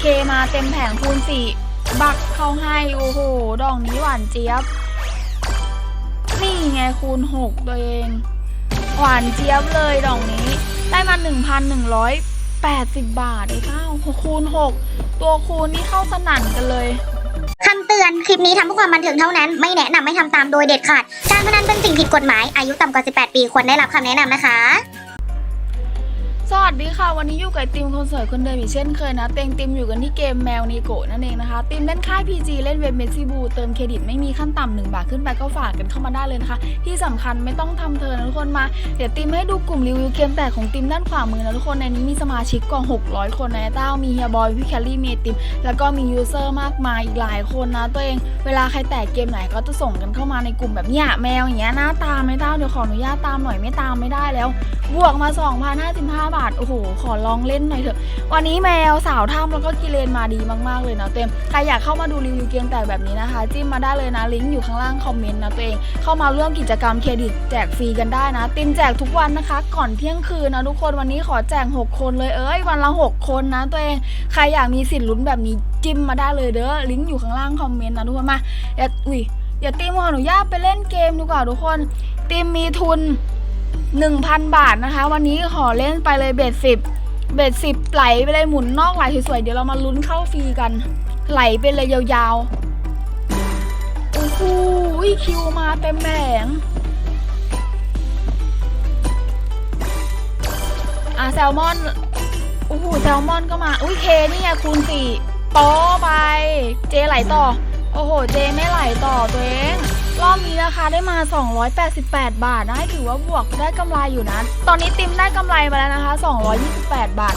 เคมาเต็มแผงคูณสี่บักเข้าให้โอ้โหดอกนี้หวานเจี๊ยบ นี่ไงคูณหกตัวเอง หวานเจี๊ยบเลยดอกนี้ ได้มา1,180บบาทไอ้เต้าคูณ6ตัวคูณนี่เข้าสนั่นกันเลยคำเตือน คลิปนี้ทำเพื่อความบันเทิงเท่านั้น ไม่แนะนำให้ทำตามโดยเด็ดขาด การพนันเป็นสิ่งผิดกฎหมาย อายุต่ำกว่า 18 ปี ควรได้รับคำแนะนำนะคะ สวัสดีค่ะ วันนี้อยู่กับติมคนสวยคนเดิมอีกเช่นเคยนะ เต็งติมอยู่กันที่เกมแมวนีโกะนั่นเองนะคะติมเล่นค่าย PG เล่นเว็บเมซิบูเติมเครดิตไม่มีขั้นต่ำหนึ่งบาทขึ้นไปก็ฝากกันเข้ามาได้เลยนะคะ ที่สำคัญไม่ต้องทำเทิร์นะทุกคนมา เดี๋ยวติมให้ดูกลุ่มรีวิวเกมแตกของติมด้านขวามือนะทุกคนในนี้มีสมาชิกกว่า 600 คนนะเต้ามีเฮียบอยพี่แคลรี่เมติมแล้วก็มียูเซอร์มากมายอีกหลายคนนะตัวเองเวลาใครแตกเกมไหนก็จะส่งกันเข้ามาในกลุ่มแบบเนี้ยแมวอย่างเงี้ยหน้าตามไม่เต้าเดี๋ยวขออนุญาตตามหน่อยไม่ตามไม่ได้แล้ว บวกมา2,055บาทโอ้โห ขอลองเล่นหน่อยเถอะ วันนี้แมวสาวถ้ำแล้วก็กิเลนมาดีมากๆเลยนะเต็มใครอยากเข้ามาดูรีวิวเกมแตกแบบนี้นะคะ จิ้มมาได้เลยนะ ลิงก์อยู่ข้างล่างคอมเมนต์นะตัวเอง เข้ามาร่วมกิจกรรมเครดิตแจกฟรีกันได้นะ ติมแจกทุกวันนะคะ ก่อนเที่ยงคืนนะทุกคน วันนี้ขอแจก 6 คนเลยเอ้ย วันละ 6 คนนะตัวเอง ใครอยากมีสิทธิ์ลุ้นแบบนี้จิ้มมาได้เลยเด้อ ลิงก์อยู่ข้างล่างคอมเมนต์นะทุกคนมาอย่าอุ้ยอย่าติมขออนุญาตไปเล่นเกมดีกว่าทุกคนติมมีทุน 1,000 บาทนะคะ วันนี้ขอเล่นไปเลยเบ็ดสิบเบ็ดสิบไหลไปเลยหมุนนอกไหลสวยๆเดี๋ยวเรามาลุ้นเข้าฟรีกัน ไหลไปเลยยาวๆ โอ้โหคิวมาเต็มแผงอะแซลมอนโอ้โหแซลมอนก็มา อุ้ยเคนี่ไงคูณสี่โป๊ไป เจไหลต่อ โอ้โห เจไม่ไหลต่อตัวเอง รอบนี้นะคะได้มา 288 บาทนะถือว่าบวกได้กำไรอยู่นะ ตอนนี้ติมได้กำไรมาแล้วนะคะ 228 บาท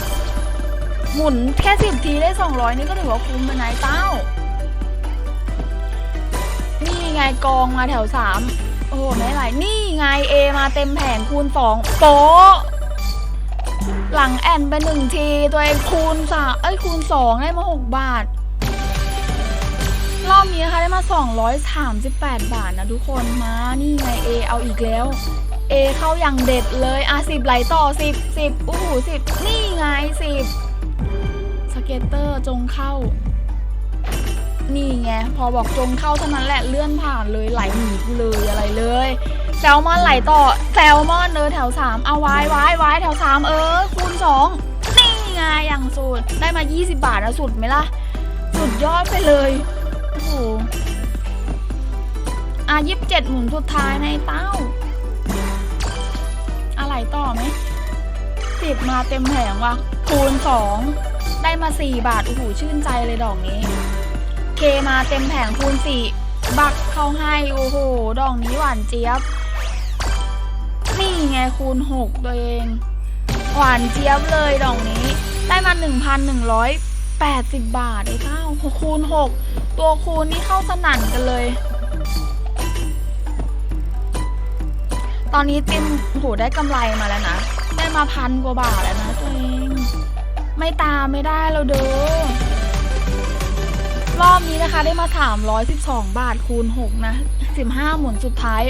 หมุนแค่10ทีได้ 200 นี่ก็ถือว่าคุ้มเป็นไงเต้า นี่ไงกองมาแถว 3 โอ้โหไม่ไหลนี่ไง A มาเต็มแผงคูณ 2 โป๊ะหลังแอนไปหนึ่งที ตัวเองคูณสามเอ้ยคูณ2ได้มา6บาท รอบนี้นะคะได้มา 238 บาทนะทุกคนมานี่ไง A เอาอีกแล้ว A เข้าอย่างเด็ดเลยอะสิบไหลต่อสิบสิบอู้หูสิบนี่ไงสิบสเก็ตเตอร์จงเข้า นี่ไง พอบอกจงเข้าเท่านั้นแหละเลื่อนผ่านเลยไหลหนีกูเลยอะไรเลยแซลมอนไหลต่อแซลมอนเออแถว 3 เอาไว้ไว้ไว้แถว 3 เออ คูณ 2 นี่ไงอย่างสุด ได้มา 20 บาทนะสุดไหมล่ะ สุดยอดไปเลย โอ้โหอะยี่สิบเจ็ดหมุนสุดท้ายในเต้า อะไรต่อไหมสิบมาเต็มแผงว่ะ คูณสองได้มาสี่บาท โอ้โห ชื่นใจเลยดอกนี้ เคมาเต็มแผงคูณสี่บักเข้าให้ โอ้โห ดอกนี้หวานเจี๊ยบ นี่ไงคูณหกตัวเอง หวานเจี๊ยบเลยดอกนี้ ได้มาหนึ่งพันหนึ่งร้อยแปดสิบบาทไอ้เต้าคูณหก ตัวคูณนี่เข้าสนั่นกันเลย ตอนนี้ติมโหได้กำไรมาแล้วนะ ได้มาพันกว่าบาทแล้วนะตัวเอง ไม่ตามไม่ได้แล้วเด้อ รอบนี้นะคะได้มา 312 บาทคูณ 6 นะ 15 หมุนสุดท้าย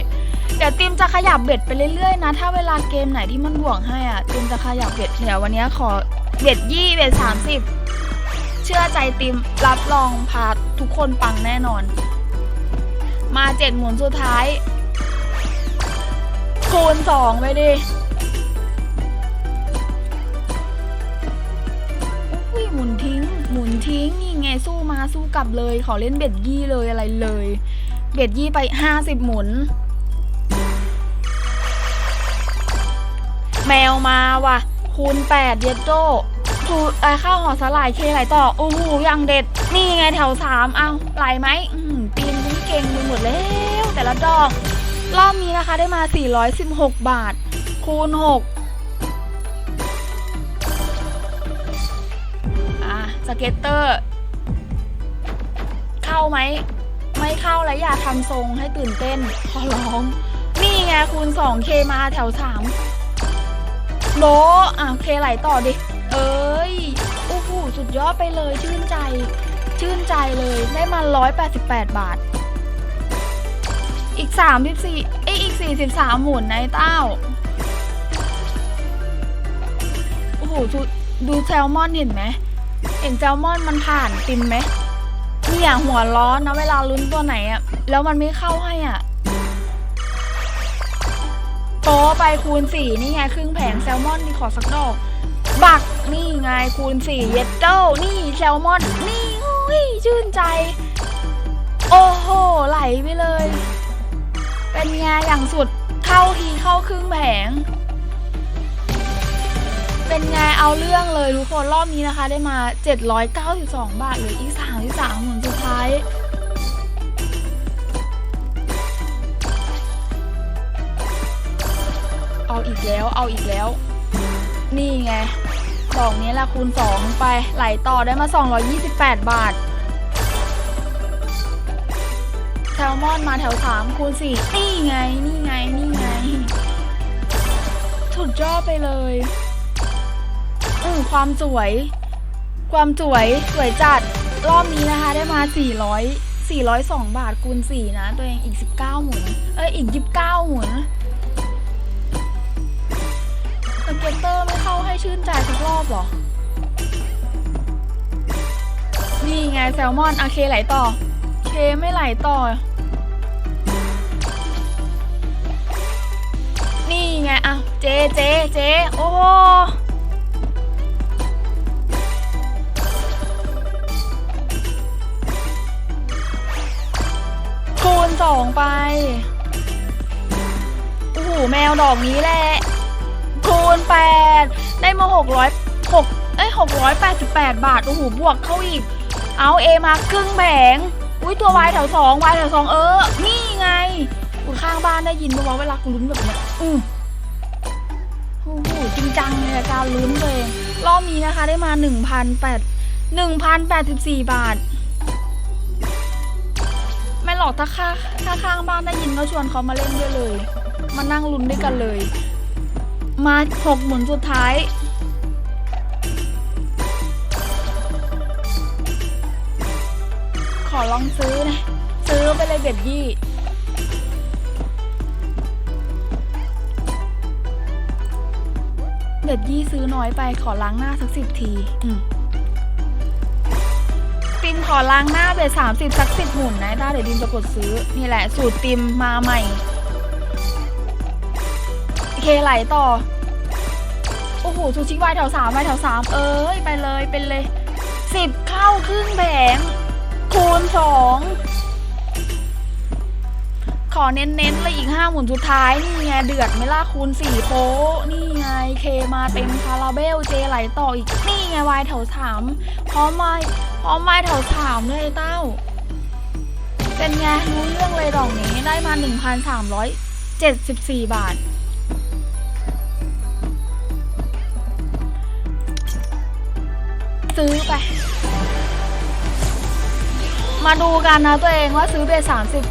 เดี๋ยวติมจะขยับเบ็ดไปเรื่อยๆนะ ถ้าเวลาเกมไหนที่มันบวกให้อะติมจะขยับเบ็ดเดี๋ยววันนี้ขอเบ็ดยี่เบ็ด30 เชื่อใจติมรับรองพาทุกคนปังแน่นอน มาเจ็ดหมุนสุดท้าย คูณสองไปดิอุ้ยหมุนทิ้ง หมุนทิ้งนี่ไงสู้มาสู้กลับเลย ขอเล่นเบ็ดยี่เลยอะไรเลย เบ็ดยี่ไปห้าสิบหมุน แมวมาว่ะ คูณแปดเยดโจ้ ทูไอข้าวห่อสลายเคไหลต่อ โอ้โหยังเด็ด นี่ไงแถวสามเอาไหลไหมอืมปีนคุ้เก่งไปหมดแล้ว แต่ละดอก รอบนี้นะคะได้มา 416 บาท คูณ 6 อะ สเก็ตเตอร์ เข้าไหม ไม่เข้าแล้วอย่าทำทรงให้ตื่นเต้น ขอร้อง นี่ไงคูณ2เคมาแถว 3 โลอะเคไหลต่อดิ เอ้ยโอ้โหสุดยอดไปเลยชื่นใจ ชื่นใจเลยได้มา 188 บาท อีกสามสิบสี่เอ้ยอีกสี่สิบสามหมุนในเต้าโอ้โหดูดูแซลมอนเห็นไหมเห็นแซลมอนมันผ่านติมไหมเนี่ยหัวร้อนนะเวลาลุ้นตัวไหนอะแล้วมันไม่เข้าให้อะโตไปคูณสี่นี่ไงครึ่งแผงแซลมอนดีขอสักดอก บักนี่ไงคูณสี่เยดเจ้านี่แซลมอน นี่อุ้ยชื่นใจ โอ้โห ไหลไปเลย เป็นไงอย่างสุดเข้าทีเข้าครึ่งแผง เป็นไงเอาเรื่องเลยทุกคนรอบนี้นะคะ ได้มา 792 บาทเหรืออีก33หมุนสุดท้ายเอาอีกแล้ว เอาอีกแล้ว นี่ไง ดอกนี้แหละคูณ 2 ไปไหลต่อได้มา 228 บาทแซลมอนมาแถว 3 คูณ 4 นี่ไง นี่ไง นี่ไงสุดยอดไปเลยอือความสวย ความสวย สวยจัด รอบนี้นะคะได้มา 400 402 บาทคูณ 4 นะ ตัวเองอีก 19 หมุน เอ้ย อีก 29 หมุนสเก็ตเตอร์ไม่เข้าให้ชื่นใจสักร อบหรอ นี่ไงแซลมอนโอเคไหลต่อ เคไม่ไหลต่อ นี่ไงอะเจเจเจโอ้โหคูณสองไปโอ้โหแมวดอกนี้แหละ คูณแปดได้มาหกร้อย หกเอ้ยหกร้อยแปดสิบแปดบาท โอ้โห บวกเข้าอีก เอาเอมาครึ่งแผงอุ้ยตัววายแถวสองวายแถวสองเออ นี่ไงอุ้ยข้างบ้านได้ยินปะวะเวลากูลุ้นแบบเนี้ยอือโอ้โหจริงจังในการลุ้นเลยรอบนี้นะคะได้มาหนึ่งพันแปดหนึ่งพันแปดสิบสี่บาท ไม่หรอกถ้าข้าถ้าข้างบ้านได้ยินก็ชวนเขามาเล่นด้วยเลย มานั่งลุ้นด้วยกันเลย มาหกหมุนสุดท้าย ขอลองซื้อนะ ซื้อไปเลยเบ็ดยี่เบ็ดยี่ซื้อน้อยไปขอล้างหน้าสักสิบทีติมขอล้างหน้าเบ็ดสามสิบสักสิบหมุนนะได้เดี๋ยวดิมจะกดซื้อ นี่แหละ สูตรติมมาใหม่ เคไหลต่อ โอ้โหซูชิวายแถวสามวายแถวสามเอ้ย ไปเลยเป็นเลยสิบเข้าครึ่งแผง คูณสองขอเน้นๆเลยอีกห้าหมุนสุดท้าย นี่ไงเดือดไม่ล่ะคูณสี่โป๊นี่ไงเคมาเต็มคาราเบลเจไหลต่ออีก นี่ไงวายแถวสามพร้อมไม้พร้อมไม้แถวสามเลยเต้า เป็นไงรู้เรื่องเลยดอกนี้ได้มา1,374บาท ซื้อไป มาดูกันนะตัวเองว่าซื้อเบสสามสิบ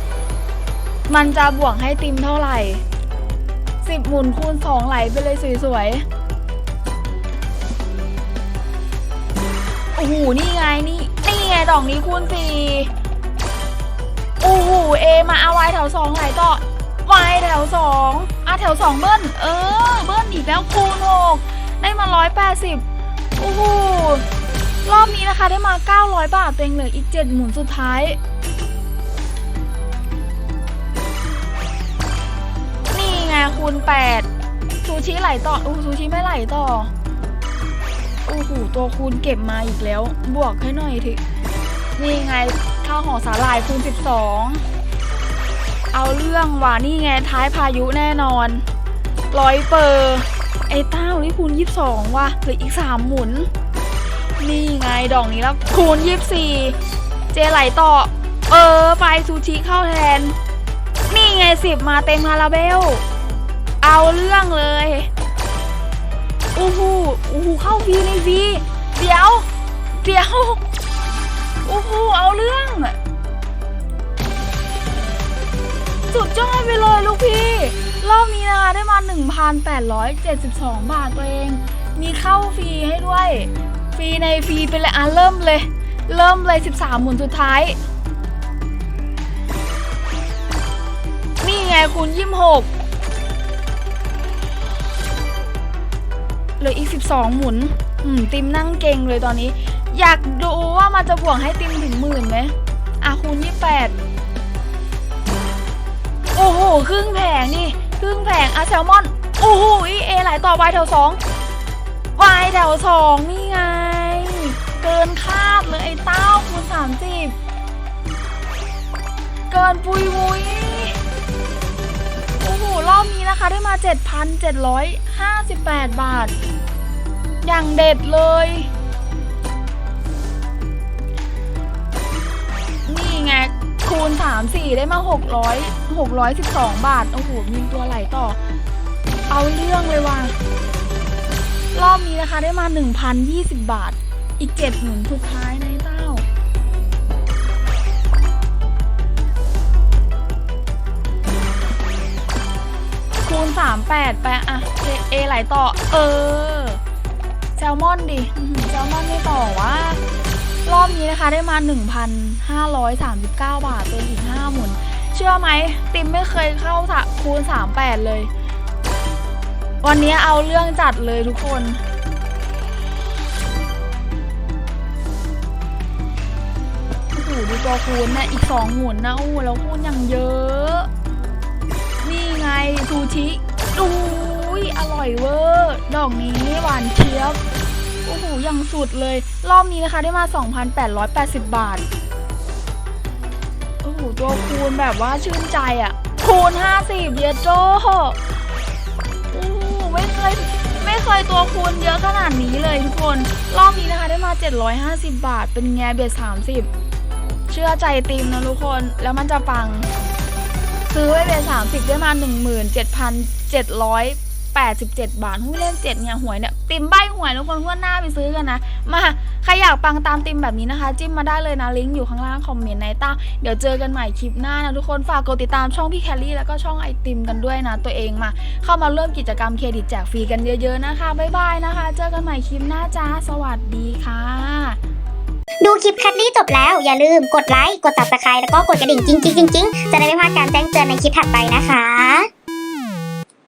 มันจะบวกให้ติมเท่าไหร่สิบหมุนคูณสองไหลไปเลยสวยๆ โอ้โห นี่ไงนี่ นี่ไงดอกนี้คูณสี่โอ้โห เอมาเอาไว้แถวสองไหลต่อวายแถวสองอะแถวสองเบิ้ล เออ เบิ้ลอีกแล้วคูณหกได้มาร้อยแปดสิบโอ้โห รอบนี้นะคะได้มา 900 บาทตัวเองเหลืออีก 7 หมุนสุดท้าย นี่ไงคูณ 8 ซูชิไหลต่ออู้ซูชิไม่ไหลต่อโอ้โหตัวคูณเก็บมาอีกแล้ว บวกให้หน่อยทีนี่ไงข้าวห่อสาหร่ายคูณ 12 เอาเรื่องว่ะนี่ไงท้ายพายุแน่นอนร้อยเปอร์ไอ้เต้านี่คูณ 22 ว่ะเหลืออีก 3 หมุน นี่ไงดอกนี้แล้วคูณยี่สี่เจไหลต่อ เออ ไปซูชิเข้าแทน นี่ไงสิบมาเต็มคาราเบล เอาเรื่องเลยอู้หูอู้หูเข้าฟีในฟีเดี๋ยว เดี๋ยวอู้หูเอาเรื่อง สุดยอดไปเลยลูกพี่ รอบนี้นะคะได้มา 1,872 บาทตัวเอง มีเข้าฟรีให้ด้วย ฟรีในฟรีไปเลยอะเริ่มเลย เริ่มเลย 13 หมุนสุดท้าย นี่ไงคูณ26เหลืออีก 12 หมุน อืม ติมนั่งเก่งเลยตอนนี้ อยากดูว่ามันจะบวกให้ติมถึงหมื่นไหมอะคูณยี่แปดโอ้โห ครึ่งแผงนี่ ครึ่งแผงอะแซลมอน โอ้โหอีเอไหลต่อวายแถวสองวายแถวสองนี่ไง เกินคาดเลยไอ้เต้าคูณสามสิบเกินปุยมุยโอ้โหรอบนี้นะคะได้มา 7,758 บาท อย่างเด็ดเลย นี่ไง คูณ 3 4 ได้มา 600 612 บาท โอ้โหมีตัวไหลต่อ เอาเรื่องเลยว่ะรอบนี้นะคะได้มา 1,020 บาท อีก7หนุนสุดท้ายในเต้า คูณ38ไปอะเอเอไหลต่อ เออ แซลมอนดิแซลมอนไม่ต่อว่ารอบนี้นะคะได้มา 1,539 บาทเป็นอีก 5 หมุน เชื่อไหม ติมไม่เคยเข้าสะคูณ 38 เลย วันนี้เอาเรื่องจัดเลยทุกคน ตัวคูณนะอีก2หมุนนะโอ้แล้วคูณอย่างเยอะ นี่ไงซูชิอุ้ยอร่อยเวอร์ดอกนี้หวานเชียบโอ้โหอยังสุดเลย รอบนี้นะคะได้มา 2,880 บาทโอ้โหตัวคูณแบบว่าชื่นใจอะ่ะ คูณ 50 เยดโจโอ้โหไม่เคยไม่เคยตัวคูณเยอะขนาดนี้เลยทุกคน รอบนี้นะคะได้มา 750 บาท เป็นแงเบส30 เชื่อใจติมนะทุกคนแล้วมันจะปัง ซื้อไว้เป็นสามสิบได้มาหนึ่งหมื่นเจ็ดพันเจ็ดร้อยแปดสิบเจ็ดบาทหุ้ยเล่นเจ็ดเนี่ยหวยเนี่ยติมใบหวยทุกคนงวดหน้าไปซื้อกันนะ มา ใครอยากปังตามติมแบบนี้นะคะ จิ้มมาได้เลยนะ ลิงก์อยู่ข้างล่างคอมเมนต์ในต้าเดี๋ยวเจอกันใหม่คลิปหน้านะทุกคนฝากกดติดตามช่องพี่แคลรี่แล้วก็ช่องไอติมกันด้วยนะ ตัวเองมา เข้ามาร่วมกิจกรรมเครดิตแจกฟรีกันเยอะ ๆนะคะบ๊ายบายนะคะ เจอกันใหม่คลิปหน้าจ้าสวัสดีค่ะ ดูคลิปแคทลี่จบแล้วอย่าลืมกดไลค์ กด subscribe แล้วก็กดกระดิ่งจริงๆๆๆจะได้ไม่พลาดการแจ้งเตือนในคลิปถัดไปนะคะ